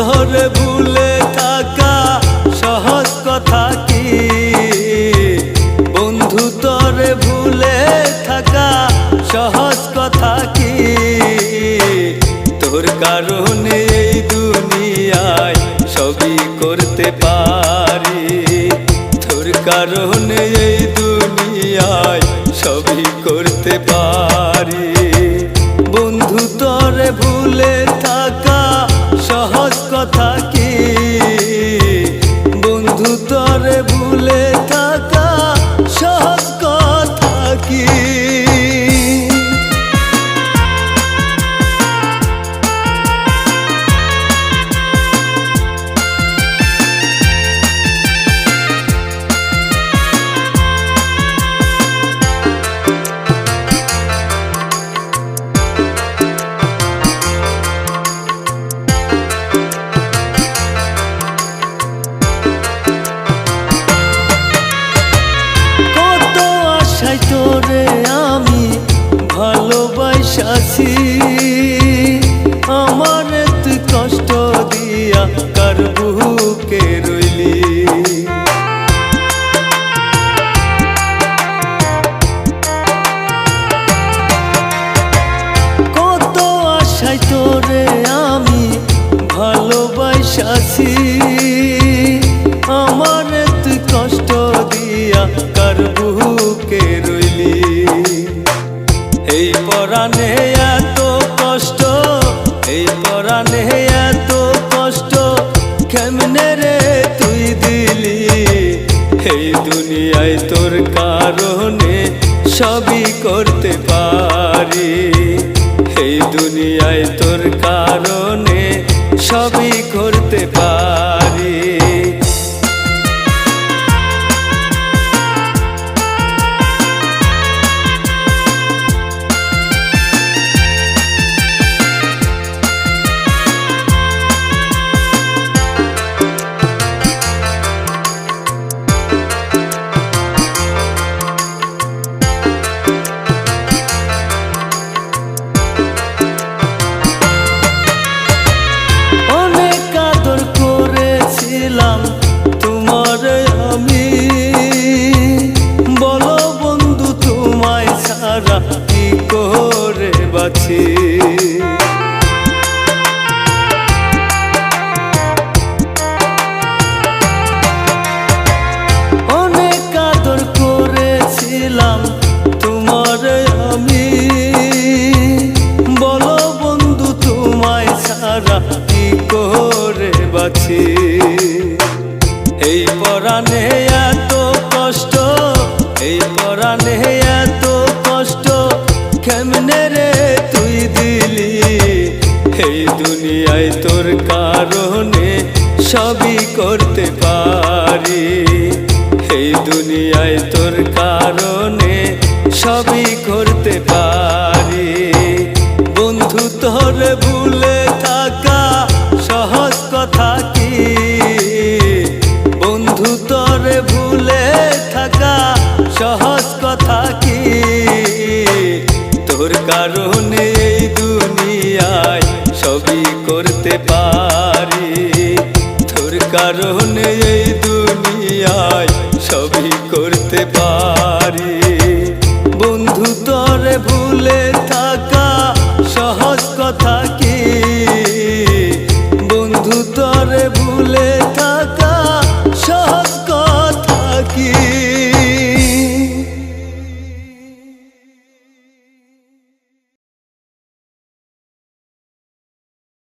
ধরে ভুলে কাকা, সহজ কথা কি? বন্ধু তরে ভুলে থাকা সহজ কথা কি? তোর কারণে এই দুনিয়ায় সবই করতে পারি। তোর কারণে এই দুনিয়ায় সবই করতে পারি। তুই দিলি এই দুনিয়ায় তোর কারণে সবই করতে পারি। এই দুনিয়ায় তোর কারণে সবই করে দুনিয়ায় তোর কারণে সবই করতে পারি। এই দুনিয়ায় তোর কারণে সবই করতে পারি। বন্ধু, তোর ভুলে থাকা সহজ কথা কি? বন্ধু, তোর ভুলে থাকা সহজ কথা কি? তোর কারণে এই দুনিয়ায় সবই করতে পারি।